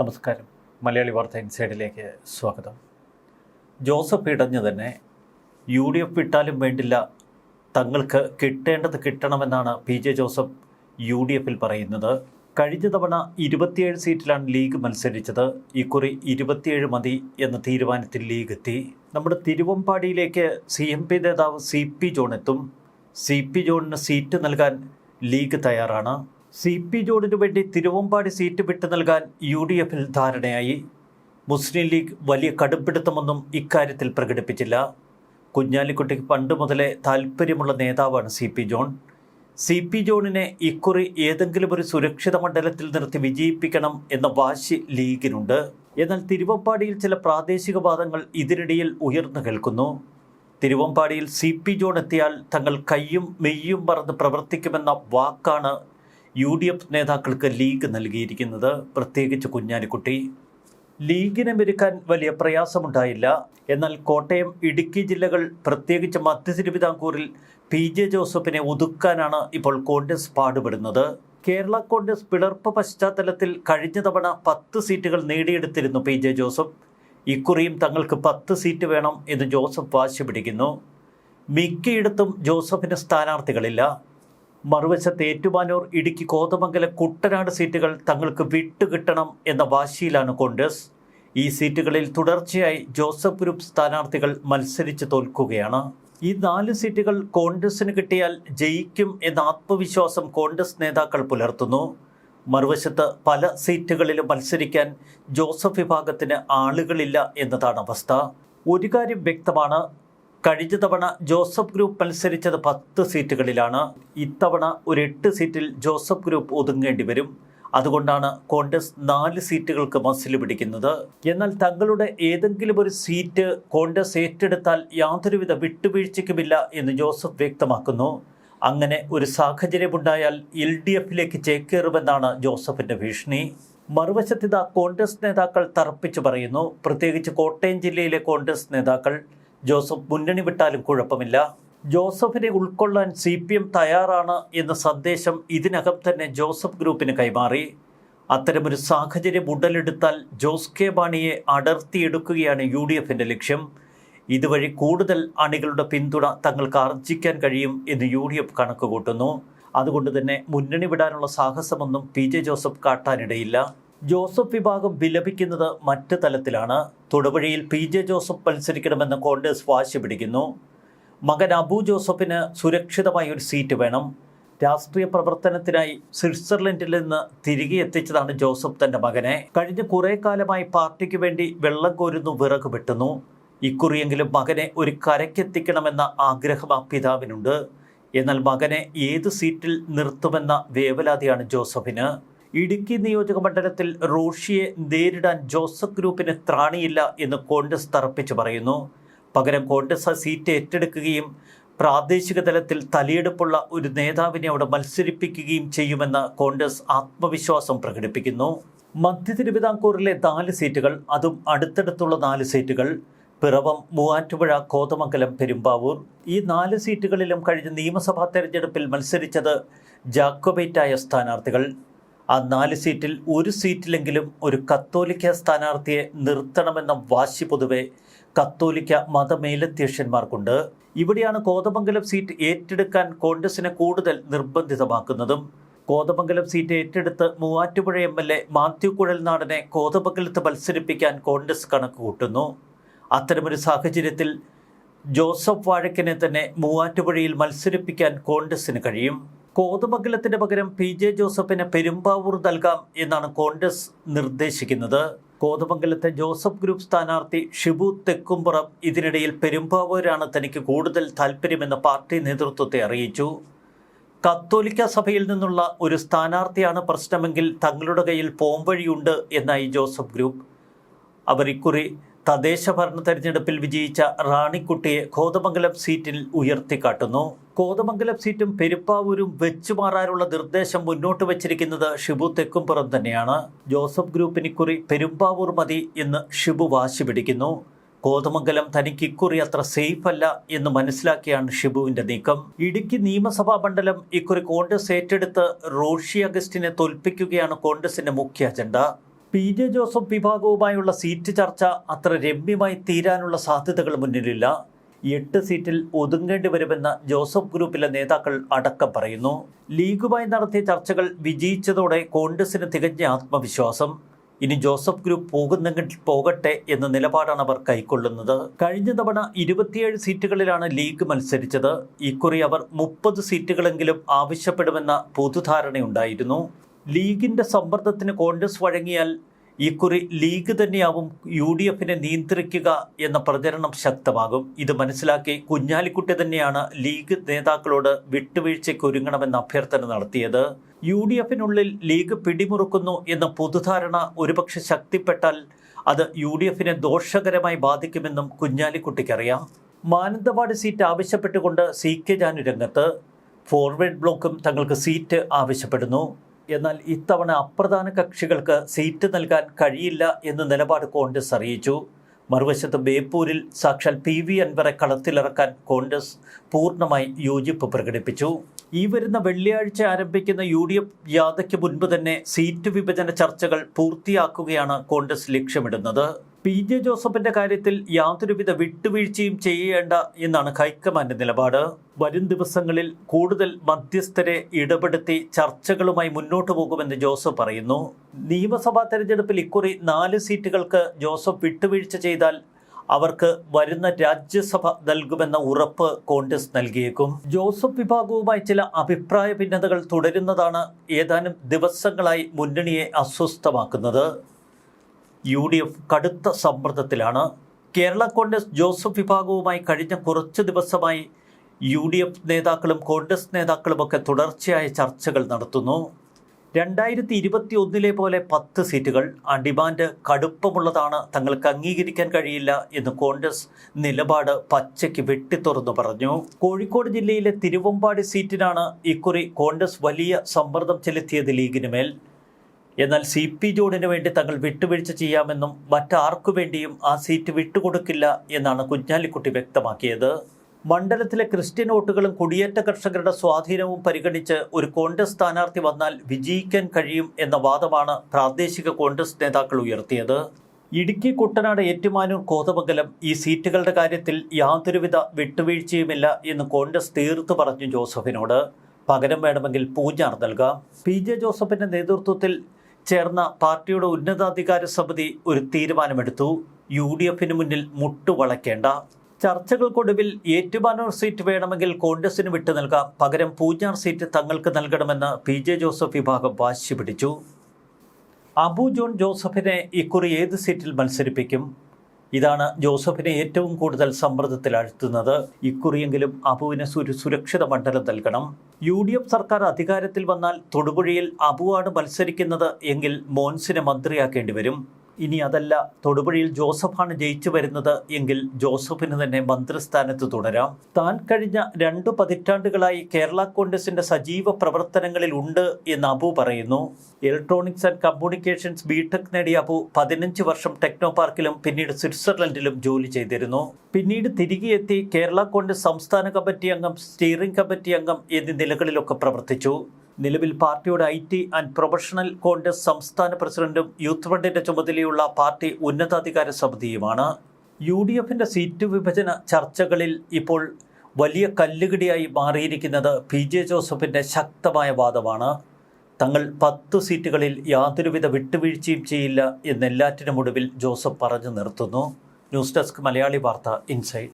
നമസ്കാരം. മലയാളി വാർത്ത ഇൻസൈഡിലേക്ക് സ്വാഗതം. ജോസഫ് ഇടഞ്ഞു തന്നെ യു ഡി എഫ് വിട്ടാലും വേണ്ടില്ല തങ്ങൾക്ക് കിട്ടേണ്ടത് കിട്ടണമെന്നാണ് P J Joseph U D എഫിൽ പറയുന്നത്. കഴിഞ്ഞ തവണ ഇരുപത്തിയേഴ് സീറ്റിലാണ് ലീഗ് മത്സരിച്ചത്. ഇക്കുറി ഇരുപത്തിയേഴ് മതി എന്ന തീരുമാനത്തിൽ ലീഗ് എത്തി. നമ്മുടെ തിരുവമ്പാടിയിലേക്ക് സി എം പി നേതാവ് സി പി ജോൺ എത്തും. സി പി ജോണിന് സീറ്റ് നൽകാൻ ലീഗ് തയ്യാറാണ്. സി പി ജോണിനു വേണ്ടി തിരുവമ്പാടി സീറ്റ് വിട്ടു നൽകാൻ യു ഡി എഫിൽ ധാരണയായി. മുസ്ലിം ലീഗ് വലിയ കടുംപിടുത്തമൊന്നും ഇക്കാര്യത്തിൽ പ്രകടിപ്പിച്ചില്ല. കുഞ്ഞാലിക്കുട്ടിക്ക് പണ്ട് മുതലേ താല്പര്യമുള്ള നേതാവാണ് C P John. C P ജോണിനെ ഇക്കുറി ഏതെങ്കിലും ഒരു സുരക്ഷിത മണ്ഡലത്തിൽ നിർത്തി വിജയിപ്പിക്കണം എന്ന വാശി ലീഗിനുണ്ട്. എന്നാൽ തിരുവമ്പാടിയിൽ ചില പ്രാദേശിക വാദങ്ങൾ ഇതിനിടയിൽ ഉയർന്നു കേൾക്കുന്നു. തിരുവമ്പാടിയിൽ സി പി ജോൺ എത്തിയാൽ തങ്ങൾ കയ്യും മെയ്യും മറന്ന് പ്രവർത്തിക്കുമെന്ന വാക്കാണ് യു ഡി എഫ് നേതാക്കൾക്ക് ലീഗ് നൽകിയിരിക്കുന്നത് പ്രത്യേകിച്ച് കുഞ്ഞാലിക്കുട്ടി. ലീഗിനെ മെരുക്കാൻ വലിയ പ്രയാസമുണ്ടായില്ല. എന്നാൽ കോട്ടയം ഇടുക്കി ജില്ലകൾ പ്രത്യേകിച്ച് മധ്യ തിരുവിതാംകൂറിൽ പി ജെ ജോസഫിനെ ഒതുക്കാനാണ് ഇപ്പോൾ കോൺഗ്രസ് പാടുപെടുന്നത്. കേരള കോൺഗ്രസ് പിളർപ്പ് പശ്ചാത്തലത്തിൽ കഴിഞ്ഞ തവണ പത്ത് സീറ്റുകൾ നേടിയെടുത്തിരുന്നു പി ജെ ജോസഫ്. ഇക്കുറിയും തങ്ങൾക്ക് പത്ത് സീറ്റ് വേണം എന്ന് ജോസഫ് വാശി പിടിക്കുന്നു മിക്കയിടത്തും ജോസഫിന് സ്ഥാനാർത്ഥികളില്ല. മറുവശത്ത് ഏറ്റുമാനൂർ ഇടുക്കി കോതമംഗലം കുട്ടനാട് സീറ്റുകൾ തങ്ങൾക്ക് വിട്ടുകിട്ടണം എന്ന വാശിയിലാണ് കോൺഗ്രസ്. ഈ സീറ്റുകളിൽ തുടർച്ചയായി ജോസഫ് ഗ്രൂപ്പ് സ്ഥാനാർത്ഥികൾ മത്സരിച്ച് തോൽക്കുകയാണ്. ഈ നാല് സീറ്റുകൾ കോൺഗ്രസിന് കിട്ടിയാൽ ജയിക്കും എന്ന ആത്മവിശ്വാസം കോൺഗ്രസ് നേതാക്കൾ പുലർത്തുന്നു. മറുവശത്ത് പല സീറ്റുകളിലും മത്സരിക്കാൻ ജോസഫ് വിഭാഗത്തിന് ആളുകളില്ല എന്നതാണ് അവസ്ഥ. ഒരു കാര്യം വ്യക്തമാണ് കഴിഞ്ഞ തവണ ജോസഫ് ഗ്രൂപ്പ് മത്സരിച്ചത് പത്ത് സീറ്റുകളിലാണ്. ഇത്തവണ ഒരു എട്ട് സീറ്റിൽ ജോസഫ് ഗ്രൂപ്പ് ഒതുങ്ങേണ്ടി വരും. അതുകൊണ്ടാണ് കോൺഗ്രസ് നാല് സീറ്റുകൾക്ക് മസിൽ പിടിക്കുന്നത്. എന്നാൽ തങ്ങളുടെ ഏതെങ്കിലും ഒരു സീറ്റ് കോൺഗ്രസ് ഏറ്റെടുത്താൽ യാതൊരുവിധ വിട്ടുവീഴ്ചയ്ക്കുമില്ല എന്ന് ജോസഫ് വ്യക്തമാക്കുന്നു. അങ്ങനെ ഒരു സാഹചര്യമുണ്ടായാൽ എൽ ഡി എഫിലേക്ക് ചേക്കേറുമെന്നാണ് ജോസഫിന്റെ ഭീഷണി. മറുവശത്തിത കോൺഗ്രസ് നേതാക്കൾ തറപ്പിച്ചു പറയുന്നു. പ്രത്യേകിച്ച് കോട്ടയം ജില്ലയിലെ കോൺഗ്രസ് നേതാക്കൾ ജോസഫ് മുന്നണി വിട്ടാലും കുഴപ്പമില്ല. ജോസഫിനെ ഉൾക്കൊള്ളാൻ സി പി എം തയ്യാറാണ് എന്ന സന്ദേശം ഇതിനകം തന്നെ ജോസഫ് ഗ്രൂപ്പിന് കൈമാറി. അത്തരമൊരു സാഹചര്യം ഉടലെടുത്താൽ ജോസ് കെ മാണിയെ അടർത്തിയെടുക്കുകയാണ് യു ഡി എഫിന്റെ ലക്ഷ്യം. ഇതുവഴി കൂടുതൽ അണികളുടെ പിന്തുണ തങ്ങൾക്ക് ആർജിക്കാൻ കഴിയും എന്ന് യു ഡി എഫ് കണക്ക് കൂട്ടുന്നു അതുകൊണ്ട് തന്നെ മുന്നണി വിടാനുള്ള സാഹസമൊന്നും പി ജെ ജോസഫ് കാട്ടാനിടയില്ല. ജോസഫ് വിഭാഗം വിലപിക്കുന്നത് മറ്റു തലത്തിലാണ്. തൊടുപുഴയിൽ പി ജെ ജോസഫ് മത്സരിക്കണമെന്ന് കോൺഗ്രസ് വാശി പിടിക്കുന്നു. മകൻ അബു ജോസഫിന് സുരക്ഷിതമായ ഒരു സീറ്റ് വേണം. രാഷ്ട്രീയ പ്രവർത്തനത്തിനായി സ്വിറ്റ്സർലൻഡിൽ നിന്ന് തിരികെ എത്തിച്ചതാണ് ജോസഫ് തന്റെ മകനെ. കഴിഞ്ഞ കുറേ കാലമായി പാർട്ടിക്ക് വേണ്ടി വെള്ളം കോരുന്നു വിറക് വെട്ടുന്നു. ഇക്കുറിയെങ്കിലും മകനെ ഒരു കരയ്ക്കെത്തിക്കണമെന്ന ആഗ്രഹം ആ പിതാവിനുണ്ട്. എന്നാൽ മകനെ ഏത് സീറ്റിൽ നിർത്തുമെന്ന വേവലാതിയാണ് ജോസഫിന്. ഇടുക്കി നിയോജക മണ്ഡലത്തിൽ റോഷിയെ നേരിടാൻ ജോസഫ് ഗ്രൂപ്പിന് ത്രാണിയില്ല എന്ന് കോൺഗ്രസ് തറപ്പിച്ചു പറയുന്നു. പകരം കോൺഗ്രസ് ആ സീറ്റ് ഏറ്റെടുക്കുകയും പ്രാദേശിക തലത്തിൽ തലയെടുപ്പുള്ള ഒരു നേതാവിനെ അവിടെ മത്സരിപ്പിക്കുകയും ചെയ്യുമെന്ന് കോൺഗ്രസ് ആത്മവിശ്വാസം പ്രകടിപ്പിക്കുന്നു. മധ്യ തിരുവിതാംകൂറിലെ നാല് സീറ്റുകൾ അതും അടുത്തടുത്തുള്ള നാല് സീറ്റുകൾ പിറവം മൂവാറ്റുപുഴ കോതമംഗലം പെരുമ്പാവൂർ. ഈ നാല് സീറ്റുകളിലും കഴിഞ്ഞ നിയമസഭാ തെരഞ്ഞെടുപ്പിൽ മത്സരിച്ചത് ജാക്കോബേറ്റായ സ്ഥാനാർത്ഥികൾ. ആ നാല് സീറ്റിൽ ഒരു സീറ്റിലെങ്കിലും ഒരു കത്തോലിക്ക സ്ഥാനാർത്ഥിയെ നിർത്തണമെന്ന വാശി പൊതുവെ കത്തോലിക്ക മതമേലധ്യക്ഷന്മാർക്കുണ്ട്. ഇവിടെയാണ് കോതമംഗലം സീറ്റ് ഏറ്റെടുക്കാൻ കോൺഗ്രസിനെ കൂടുതൽ നിർബന്ധിതമാക്കുന്നതും. കോതമംഗലം സീറ്റ് ഏറ്റെടുത്ത് Muvattupuzha M L A Mathew കുഴൽനാടനെ കോതമംഗലത്ത് മത്സരിപ്പിക്കാൻ കോൺഗ്രസ് കണക്ക് കൂട്ടുന്നു. അത്തരമൊരു സാഹചര്യത്തിൽ ജോസഫ് വാഴക്കനെ തന്നെ മൂവാറ്റുപുഴയിൽ മത്സരിപ്പിക്കാൻ കോൺഗ്രസിന് കഴിയും. കോതമംഗലത്തിന് പകരം പി ജെ ജോസഫിന് പെരുമ്പാവൂർ നൽകാം എന്നാണ് കോൺഗ്രസ് നിർദ്ദേശിക്കുന്നത്. കോതമംഗലത്തെ ജോസഫ് ഗ്രൂപ്പ് സ്ഥാനാർത്ഥി ഷിബു തെക്കുംപുറം ഇതിനിടയിൽ പെരുമ്പാവൂരാണ് തനിക്ക് കൂടുതൽ താല്പര്യമെന്ന് പാർട്ടി നേതൃത്വത്തെ അറിയിച്ചു. കത്തോലിക്ക സഭയിൽ നിന്നുള്ള ഒരു സ്ഥാനാർത്ഥിയാണ് പ്രശ്നമെങ്കിൽ തങ്ങളുടെ കയ്യിൽ പോംവഴിയുണ്ട് എന്നായി ജോസഫ് ഗ്രൂപ്പ്. അവർ ഇക്കുറി തദ്ദേശ ഭരണ തെരഞ്ഞെടുപ്പിൽ വിജയിച്ച റാണിക്കുട്ടിയെ കോതമംഗലം സീറ്റിൽ ഉയർത്തിക്കാട്ടുന്നു. കോതമംഗലം സീറ്റും പെരുപ്പാവൂരും വെച്ചുമാറാനുള്ള നിർദ്ദേശം മുന്നോട്ട് വച്ചിരിക്കുന്നത് ഷിബു തെക്കുംപുറം തന്നെയാണ്. ജോസഫ് ഗ്രൂപ്പിന് ഇക്കുറി പെരുമ്പാവൂർ മതി എന്ന് ഷിബു വാശി പിടിക്കുന്നു. കോതമംഗലം തനിക്ക് ഇക്കുറി അത്ര സേഫ് അല്ല എന്ന് മനസ്സിലാക്കിയാണ് ഷിബുവിന്റെ നീക്കം. ഇടുക്കി നിയമസഭാ മണ്ഡലം ഇക്കുറി കോൺഗ്രസ് ഏറ്റെടുത്ത് റോഷി അഗസ്റ്റിനെ തോൽപ്പിക്കുകയാണ് കോൺഗ്രസിന്റെ മുഖ്യ അജണ്ട. പി ജെ ജോസഫ് വിഭാഗവുമായുള്ള സീറ്റ് ചർച്ച അത്ര രമ്യമായി തീരാനുള്ള സാധ്യതകൾ മുന്നിലില്ല. എട്ട് സീറ്റിൽ ഒതുങ്ങേണ്ടി വരുമെന്ന് ജോസഫ് ഗ്രൂപ്പിലെ നേതാക്കൾ അടക്കം പറയുന്നു. ലീഗുമായി നടത്തിയ ചർച്ചകൾ വിജയിച്ചതോടെ കോൺഗ്രസിന് തികഞ്ഞ ആത്മവിശ്വാസം. ഇനി ജോസഫ് ഗ്രൂപ്പ് പോകുന്നെങ്കിൽ പോകട്ടെ എന്ന നിലപാടാണ് അവർ കൈക്കൊള്ളുന്നത്. കഴിഞ്ഞ തവണ ഇരുപത്തിയേഴ് സീറ്റുകളിലാണ് ലീഗ് മത്സരിച്ചത്. ഇക്കുറി അവർ മുപ്പത് സീറ്റുകളെങ്കിലും ആവശ്യപ്പെടുമെന്ന പൊതുധാരണയുണ്ടായിരുന്നു. ലീഗിന്റെ സമ്മർദ്ദത്തിന് കോൺഗ്രസ് വഴങ്ങിയാൽ ഇക്കുറി ലീഗ് തന്നെയാവും യു ഡി എഫിനെ നിയന്ത്രിക്കുക എന്ന പ്രചരണം ശക്തമാകും. ഇത് മനസ്സിലാക്കി കുഞ്ഞാലിക്കുട്ടി തന്നെയാണ് ലീഗ് നേതാക്കളോട് വിട്ടുവീഴ്ചയ്ക്ക് ഒരുങ്ങണമെന്ന അഭ്യർത്ഥന നടത്തിയത്. യു ഡി എഫിനുള്ളിൽ ലീഗ് പിടിമുറുക്കുന്നു എന്ന പൊതുധാരണ ഒരുപക്ഷെ ശക്തിപ്പെട്ടാൽ അത് യു ഡി എഫിനെ ദോഷകരമായി ബാധിക്കുമെന്നും കുഞ്ഞാലിക്കുട്ടിക്കറിയാം. മാനന്തവാടി സീറ്റ് ആവശ്യപ്പെട്ടുകൊണ്ട് സി കെ ജാനു രംഗത്ത്. ഫോർവേഡ് ബ്ലോക്കും തങ്ങൾക്ക് സീറ്റ് ആവശ്യപ്പെടുന്നു. എന്നാൽ ഇത്തവണ അപ്രധാന കക്ഷികൾക്ക് സീറ്റ് നൽകാൻ കഴിയില്ല എന്ന നിലപാട് കോൺഗ്രസ് അറിയിച്ചു. മറുവശത്ത് ബേപ്പൂരിൽ സാക്ഷാൽ പി വി അൻവറെ കളത്തിലിറക്കാൻ കോൺഗ്രസ് പൂർണമായി യോജിപ്പ് പ്രകടിപ്പിച്ചു. ഈ വരുന്ന വെള്ളിയാഴ്ച ആരംഭിക്കുന്ന യു ഡി എഫ് യാതയ്ക്ക് മുൻപ് തന്നെ സീറ്റ് വിഭജന ചർച്ചകൾ പൂർത്തിയാക്കുകയാണ് കോൺഗ്രസ് ലക്ഷ്യമിടുന്നത്. പി ജെ ജോസഫിന്റെ കാര്യത്തിൽ യാതൊരുവിധ വിട്ടുവീഴ്ചയും ചെയ്യേണ്ട എന്നാണ് ഹൈക്കമാൻഡ് നിലപാട്. വരും ദിവസങ്ങളിൽ കൂടുതൽ മധ്യസ്ഥരെ ഇടപെടുത്തി ചർച്ചകളുമായി മുന്നോട്ടു പോകുമെന്ന് ജോസഫ് പറയുന്നു. നിയമസഭാ തെരഞ്ഞെടുപ്പിൽ ഇക്കുറി നാല് സീറ്റുകൾക്ക് ജോസഫ് വിട്ടുവീഴ്ച ചെയ്താൽ അവർക്ക് വരുന്ന രാജ്യസഭ നൽകുമെന്ന ഉറപ്പ് കോൺഗ്രസ് നൽകിയേക്കും. ജോസഫ് വിഭാഗവുമായി ചില അഭിപ്രായ ഭിന്നതകൾ തുടരുന്നതാണ് ഏതാനും ദിവസങ്ങളായി മുന്നണിയെ അസ്വസ്ഥമാക്കുന്നത്. യു ഡി എഫ് കടുത്ത സമ്മർദ്ദത്തിലാണ്. കേരള കോൺഗ്രസ് ജോസഫ് വിഭാഗവുമായി കഴിഞ്ഞ കുറച്ച് ദിവസമായി യു ഡി എഫ് നേതാക്കളും കോൺഗ്രസ് നേതാക്കളുമൊക്കെ തുടർച്ചയായ ചർച്ചകൾ നടത്തുന്നു. രണ്ടായിരത്തി ഇരുപത്തി ഒന്നിലെ പോലെ പത്ത് സീറ്റുകൾ ആ ഡിമാൻഡ് കടുപ്പമുള്ളതാണ് തങ്ങൾക്ക് അംഗീകരിക്കാൻ കഴിയില്ല എന്ന് കോൺഗ്രസ് നിലപാട് പച്ചയ്ക്ക് വെട്ടിത്തുറന്നു പറഞ്ഞു. കോഴിക്കോട് ജില്ലയിലെ തിരുവമ്പാടി സീറ്റിനാണ് ഇക്കുറി കോൺഗ്രസ് വലിയ സമ്മർദ്ദം ചെലുത്തിയത് ലീഗിന് മേൽ. എന്നാൽ സി പി ജോണിന് വേണ്ടി തങ്ങൾ വിട്ടുവീഴ്ച ചെയ്യാമെന്നും മറ്റാർക്കു വേണ്ടിയും ആ സീറ്റ് വിട്ടുകൊടുക്കില്ല എന്നാണ് കുഞ്ഞാലിക്കുട്ടി വ്യക്തമാക്കിയത്. മണ്ഡലത്തിലെ ക്രിസ്ത്യൻ വോട്ടുകളും കുടിയേറ്റ കർഷകരുടെ സ്വാധീനവും പരിഗണിച്ച് ഒരു കോൺഗ്രസ് സ്ഥാനാർത്ഥി വന്നാൽ വിജയിക്കാൻ കഴിയും എന്ന വാദമാണ് പ്രാദേശിക കോൺഗ്രസ് നേതാക്കൾ ഉയർത്തിയത്. ഇടുക്കി കുട്ടനാട് ഏറ്റുമാനൂർ കോതമംഗലം ഈ സീറ്റുകളുടെ കാര്യത്തിൽ യാതൊരുവിധ വിട്ടുവീഴ്ചയുമില്ല എന്ന് കോൺഗ്രസ് തീർത്തു പറഞ്ഞു ജോസഫിനോട്. പകരം വേണമെങ്കിൽ പൂജാർ നൽകാം. പി ജെ ജോസഫിന്റെ നേതൃത്വത്തിൽ ചേർന്ന പാർട്ടിയുടെ ഉന്നതാധികാര സമിതി ഒരു തീരുമാനമെടുത്തു. യു ഡി എഫിന് മുന്നിൽ മുട്ടുവളയ്ക്കേണ്ട. ചർച്ചകൾക്കൊടുവിൽ ഏറ്റുമാനൂർ സീറ്റ് വേണമെങ്കിൽ കോൺഗ്രസിന് വിട്ടു നൽകാം. പകരം പൂഞ്ഞാർ സീറ്റ് തങ്ങൾക്ക് നൽകണമെന്ന് പി ജെ ജോസഫ് വിഭാഗം വാശി പിടിച്ചു അബു ജോൺ ജോസഫിനെ ഇക്കുറി ഏത് സീറ്റിൽ മത്സരിപ്പിക്കും? ഇതാണ് ജോസഫിനെ ഏറ്റവും കൂടുതൽ സമ്മർദ്ദത്തിലാഴ്ത്തുന്നത് ഇക്കുറിയെങ്കിലും അബുവിന് ഒരു സുരക്ഷിത മണ്ഡലം നൽകണം. യു ഡി എഫ് സർക്കാർ അധികാരത്തിൽ വന്നാൽ തൊടുപുഴയിൽ അബുവാണ് മത്സരിക്കുന്നത് എങ്കിൽ മോൻസിനെ മന്ത്രിയാക്കേണ്ടി വരും. ഇനി അതല്ല തൊടുപുഴയിൽ ജോസഫാണ് ജയിച്ചു വരുന്നത് എങ്കിൽ ജോസഫിന് തന്നെ മന്ത്രിസ്ഥാനത്ത് തുടരാം. താൻ കഴിഞ്ഞ രണ്ടു പതിറ്റാണ്ടുകളായി കേരള കോൺഗ്രസിന്റെ സജീവ പ്രവർത്തനങ്ങളിൽ ഉണ്ട് എന്ന് അബു പറയുന്നു. ഇലക്ട്രോണിക്സ് ആൻഡ് കമ്മ്യൂണിക്കേഷൻസ് ബിടെക് നേടിയ അബു പതിനഞ്ച് വർഷം ടെക്നോ പാർക്കിലും പിന്നീട് സ്വിറ്റ്സർലൻഡിലും ജോലി ചെയ്തിരുന്നു. പിന്നീട് തിരികെ എത്തി കേരള കോൺഗ്രസ് സംസ്ഥാന കമ്മിറ്റി അംഗം സ്റ്റിയറിംഗ് കമ്മിറ്റി അംഗം എന്നീ നിലകളിലൊക്കെ പ്രവർത്തിച്ചു. നിലവിൽ പാർട്ടിയുടെ I T and professional Congress സംസ്ഥാന പ്രസിഡന്റും യൂത്ത് ഫണ്ടിന്റെ ചുമതലയുള്ള പാർട്ടി ഉന്നതാധികാര സമിതിയുമാണ്. യു ഡി എഫിന്റെ സീറ്റ് വിഭജന ചർച്ചകളിൽ ഇപ്പോൾ വലിയ കല്ലുകടിയായി മാറിയിരിക്കുന്നത് പി ജെ ജോസഫിന്റെ ശക്തമായ വാദമാണ്. തങ്ങൾ പത്ത് സീറ്റുകളിൽ യാതൊരുവിധ വിട്ടുവീഴ്ചയും ചെയ്യില്ല എന്നെല്ലാറ്റിനും ഒടുവിൽ ജോസഫ് പറഞ്ഞു നിർത്തുന്നു. ന്യൂസ് ഡെസ്ക് മലയാളി വാർത്ത ഇൻസൈഡ്.